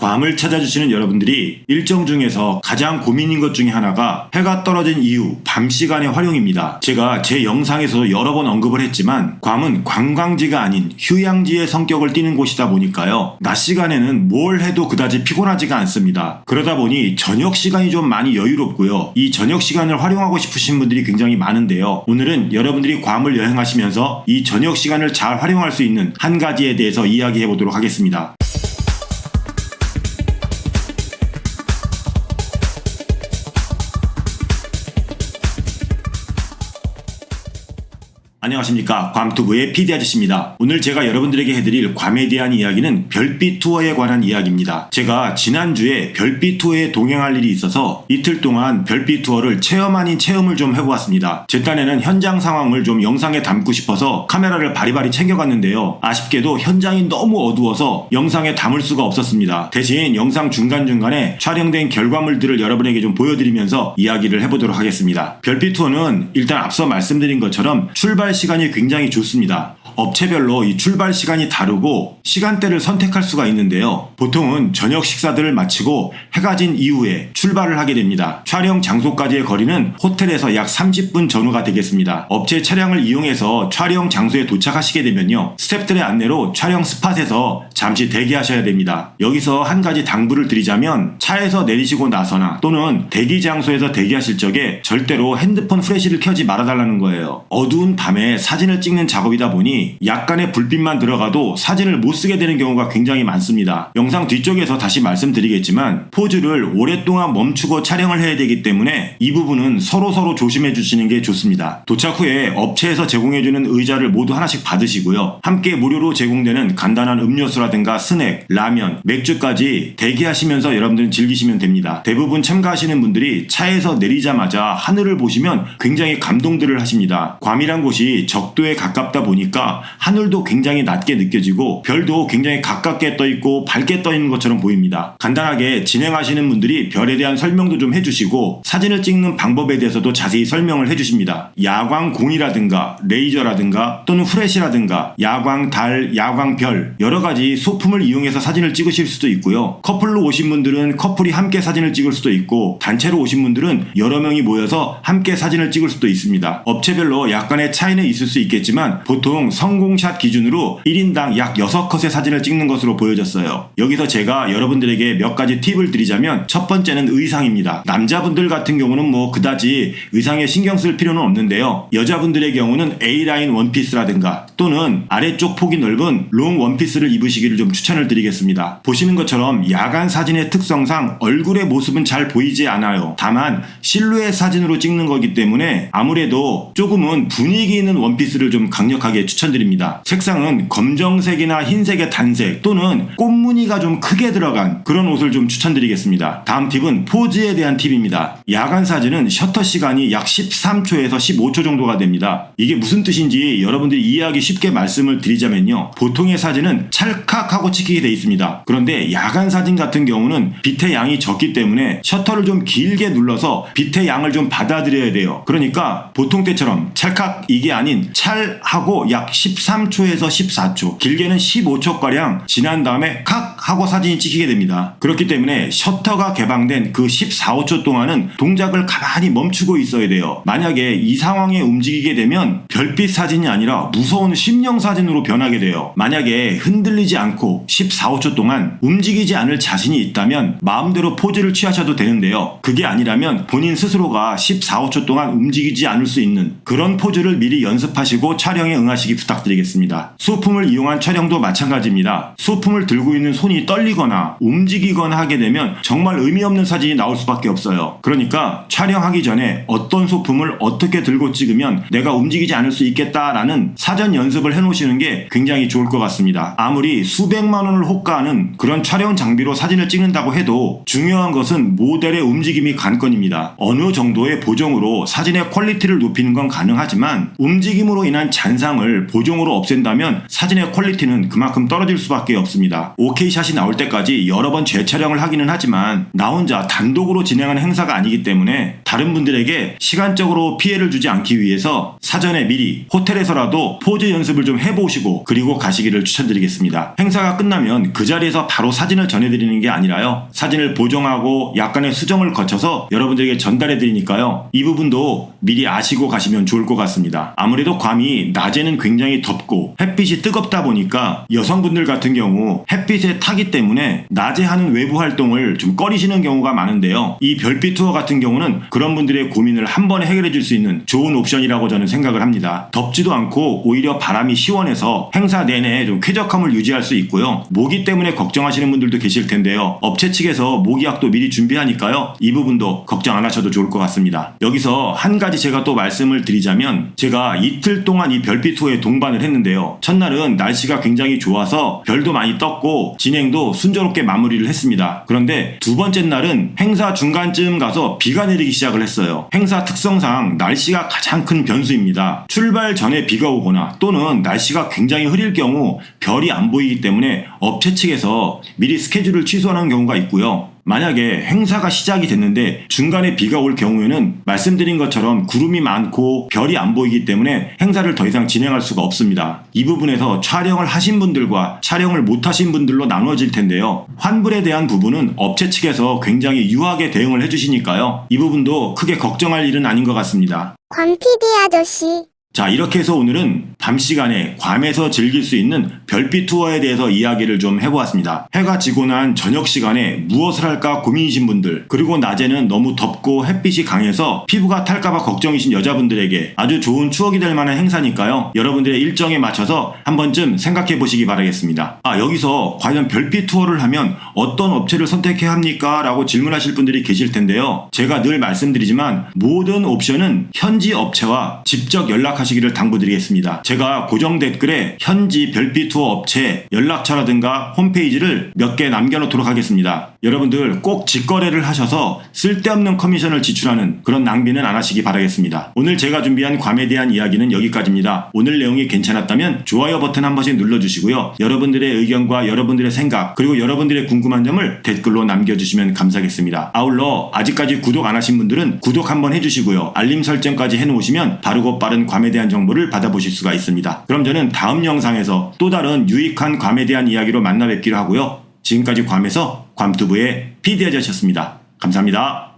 괌을 찾아주시는 여러분들이 일정 중에서 가장 고민인 것 중에 하나가 해가 떨어진 이후 밤 시간의 활용입니다. 제가 제 영상에서 여러 번 언급을 했지만 괌은 관광지가 아닌 휴양지의 성격을 띠는 곳이다 보니까요. 낮 시간에는 뭘 해도 그다지 피곤하지가 않습니다. 그러다 보니 저녁 시간이 좀 많이 여유롭고요. 이 저녁 시간을 활용하고 싶으신 분들이 굉장히 많은데요. 오늘은 여러분들이 괌을 여행하시면서 이 저녁 시간을 잘 활용할 수 있는 한 가지에 대해서 이야기해 보도록 하겠습니다. 안녕하십니까 괌투브의 PD 아저씨입니다. 오늘 제가 여러분들에게 해드릴 괌에 대한 이야기는 별빛 투어에 관한 이야기입니다. 제가 지난주에 별빛 투어에 동행할 일이 있어서 이틀 동안 별빛 투어를 체험 아닌 체험을 좀 해보았습니다. 제 딴에는 현장 상황을 좀 영상에 담고 싶어서 카메라를 바리바리 챙겨갔는데요. 아쉽게도 현장이 너무 어두워서 영상에 담을 수가 없었습니다. 대신 영상 중간중간에 촬영된 결과물들을 여러분에게 좀 보여드리면서 이야기를 해보도록 하겠습니다. 별빛 투어는 일단 앞서 말씀드린 것처럼 출발 시간이 굉장히 좋습니다. 업체별로 이 출발 시간이 다르고 시간대를 선택할 수가 있는데요. 보통은 저녁 식사들을 마치고 해가 진 이후에 출발을 하게 됩니다. 촬영 장소까지의 거리는 호텔에서 약 30분 전후가 되겠습니다. 업체 차량을 이용해서 촬영 장소에 도착하시게 되면요. 스탭들의 안내로 촬영 스팟에서 잠시 대기하셔야 됩니다. 여기서 한 가지 당부를 드리자면 차에서 내리시고 나서나 또는 대기 장소에서 대기하실 적에 절대로 핸드폰 프레시를 켜지 말아달라는 거예요. 어두운 밤에 사진을 찍는 작업이다 보니 약간의 불빛만 들어가도 사진을 못 쓰게 되는 경우가 굉장히 많습니다. 영상 뒤쪽에서 다시 말씀드리겠지만 포즈를 오랫동안 멈추고 촬영을 해야 되기 때문에 이 부분은 서로 서로 조심해 주시는 게 좋습니다. 도착 후에 업체에서 제공해주는 의자를 모두 하나씩 받으시고요. 함께 무료로 제공되는 간단한 음료수라든가 스낵, 라면, 맥주까지 대기하시면서 여러분들은 즐기시면 됩니다. 대부분 참가하시는 분들이 차에서 내리자마자 하늘을 보시면 굉장히 감동들을 하십니다. 괌이란 곳이 적도에 가깝다 보니까 하늘도 굉장히 낮게 느껴지고 별도 굉장히 가깝게 떠 있고 밝게 떠 있는 것처럼 보입니다. 간단하게 진행하시는 분들이 별에 대한 설명도 좀 해주시고 사진을 찍는 방법에 대해서도 자세히 설명을 해주십니다. 야광 공이라든가 레이저라든가 또는 후레시라든가 야광 달, 야광 별 여러 가지 소품을 이용해서 사진을 찍으실 수도 있고요. 커플로 오신 분들은 커플이 함께 사진을 찍을 수도 있고 단체로 오신 분들은 여러 명이 모여서 함께 사진을 찍을 수도 있습니다. 업체별로 약간의 차이는 있을 수 있겠지만 보통 성공샷 기준으로 1인당 약 6컷의 사진을 찍는 것으로 보여졌어요. 여기서 제가 여러분들에게 몇 가지 팁을 드리자면 첫 번째는 의상입니다. 남자분들 같은 경우는 뭐 그다지 의상에 신경 쓸 필요는 없는데요. 여자분들의 경우는 A라인 원피스라든가 또는 아래쪽 폭이 넓은 롱 원피스를 입으시기를 좀 추천을 드리겠습니다. 보시는 것처럼 야간 사진의 특성상 얼굴의 모습은 잘 보이지 않아요. 다만 실루엣 사진으로 찍는 거기 때문에 아무래도 조금은 분위기 있는 원피스를 좀 강력하게 추천드립니다. 색상은 검정색이나 흰색의 단색 또는 꽃무늬가 좀 크게 들어간 그런 옷을 좀 추천드리겠습니다. 다음 팁은 포즈에 대한 팁입니다. 야간 사진은 셔터 시간이 약 13초에서 15초 정도가 됩니다. 이게 무슨 뜻인지 여러분들이 이해하기 쉽게 말씀을 드리자면요. 보통의 사진은 찰칵하고 찍히게 돼 있습니다. 그런데 야간 사진 같은 경우는 빛의 양이 적기 때문에 셔터를 좀 길게 눌러서 빛의 양을 좀 받아들여야 돼요. 그러니까 보통 때처럼 찰칵 이게 아닌 찰하고 약 13초에서 14초, 길게는 15초가량 지난 다음에 칵 하고 사진이 찍히게 됩니다. 그렇기 때문에 셔터가 개방된 그 14, 5초 동안은 동작을 가만히 멈추고 있어야 돼요. 만약에 이 상황에 움직이게 되면 별빛 사진이 아니라 무서운 심령 사진으로 변하게 돼요. 만약에 흔들리지 않고 14, 5초 동안 움직이지 않을 자신이 있다면 마음대로 포즈를 취하셔도 되는데요. 그게 아니라면 본인 스스로가 14, 5초 동안 움직이지 않을 수 있는 그런 포즈를 미리 연습하시고 촬영에 응하시기 부탁드 리겠습니다. 소품을 이용한 촬영도 마찬가지입니다. 소품을 들고 있는 손이 떨리거나 움직이거나 하게 되면 정말 의미 없는 사진이 나올 수밖에 없어요. 그러니까 촬영하기 전에 어떤 소품을 어떻게 들고 찍으면 내가 움직이지 않을 수 있겠다라는 사전 연습을 해놓으시는 게 굉장히 좋을 것 같습니다. 아무리 수백만 원을 호가하는 그런 촬영 장비로 사진을 찍는다고 해도 중요한 것은 모델의 움직임이 관건입니다. 어느 정도의 보정으로 사진의 퀄리티를 높이는 건 가능하지만 움직임으로 인한 잔상을 보 정으로 없앤다면 사진의 퀄리티는 그만큼 떨어질 수밖에 없습니다. OK 샷이 나올 때까지 여러 번 재촬영을 하기는 하지만 나 혼자 단독으로 진행하는 행사가 아니기 때문에 다른 분들에게 시간적으로 피해를 주지 않기 위해서 사전에 미리 호텔에서라도 포즈 연습을 좀 해보시고 그리고 가시기를 추천드리겠습니다. 행사가 끝나면 그 자리에서 바로 사진을 전해드리는 게 아니라요. 사진을 보정하고 약간의 수정을 거쳐서 여러분들에게 전달해드리니까요. 이 부분도 미리 아시고 가시면 좋을 것 같습니다. 아무래도 괌이 낮에는 굉장히 덥고 햇빛이 뜨겁다 보니까 여성분들 같은 경우 햇빛에 타기 때문에 낮에 하는 외부 활동을 좀 꺼리시는 경우가 많은데요. 이 별빛 투어 같은 경우는 그런 분들의 고민을 한 번에 해결해 줄 수 있는 좋은 옵션이라고 저는 생각을 합니다. 덥지도 않고 오히려 바람이 시원해서 행사 내내 좀 쾌적함을 유지할 수 있고요. 모기 때문에 걱정하시는 분들도 계실 텐데요. 업체 측에서 모기약도 미리 준비하니까요. 이 부분도 걱정 안 하셔도 좋을 것 같습니다. 여기서 한 가지 제가 또 말씀을 드리자면 제가 이틀 동안 이 별빛 투어에 동 반을 했는데요. 첫날은 날씨가 굉장히 좋아서 별도 많이 떴고 진행도 순조롭게 마무리를 했습니다. 그런데 두 번째 날은 행사 중간쯤 가서 비가 내리기 시작을 했어요. 행사 특성상 날씨가 가장 큰 변수입니다. 출발 전에 비가 오거나 또는 날씨가 굉장히 흐릴 경우 별이 안 보이기 때문에 업체 측에서 미리 스케줄을 취소하는 경우가 있고요. 만약에 행사가 시작이 됐는데 중간에 비가 올 경우에는 말씀드린 것처럼 구름이 많고 별이 안 보이기 때문에 행사를 더 이상 진행할 수가 없습니다. 이 부분에서 촬영을 하신 분들과 촬영을 못 하신 분들로 나누어질 텐데요. 환불에 대한 부분은 업체 측에서 굉장히 유하게 대응을 해주시니까요. 이 부분도 크게 걱정할 일은 아닌 것 같습니다. 관 PD 아저씨. 자, 이렇게 해서 오늘은 밤 시간에 괌에서 즐길 수 있는 별빛 투어에 대해서 이야기를 좀 해보았습니다. 해가 지고 난 저녁 시간에 무엇을 할까 고민이신 분들, 그리고 낮에는 너무 덥고 햇빛이 강해서 피부가 탈까봐 걱정이신 여자분들에게 아주 좋은 추억이 될 만한 행사니까요. 여러분들의 일정에 맞춰서 한 번쯤 생각해 보시기 바라겠습니다. 아, 여기서 과연 별빛 투어를 하면 어떤 업체를 선택해야 합니까? 라고 질문하실 분들이 계실 텐데요. 제가 늘 말씀드리지만 모든 옵션은 현지 업체와 직접 연락 하시기를 당부드리겠습니다. 제가 고정 댓글에 현지 별빛 투어 업체 연락처라든가 홈페이지를 몇 개 남겨놓도록 하겠습니다. 여러분들 꼭 직거래를 하셔서 쓸데없는 커미션을 지출하는 그런 낭비는 안 하시기 바라겠습니다. 오늘 제가 준비한 괌에 대한 이야기는 여기까지입니다. 오늘 내용이 괜찮았다면 좋아요 버튼 한 번씩 눌러주시고요. 여러분들의 의견과 여러분들의 생각 그리고 여러분들의 궁금한 점을 댓글로 남겨주시면 감사하겠습니다. 아울러 아직까지 구독 안 하신 분들은 구독 한번 해주시고요. 알림 설정까지 해놓으시면 바르고 빠른 괌에 대한 정보를 받아보실 수가 있습니다. 그럼 저는 다음 영상에서 또 다른 유익한 괌에 대한 이야기로 만나 뵙기로 하고요. 지금까지 괌에서 괌투브의 PD아저씨였습니다. 감사합니다.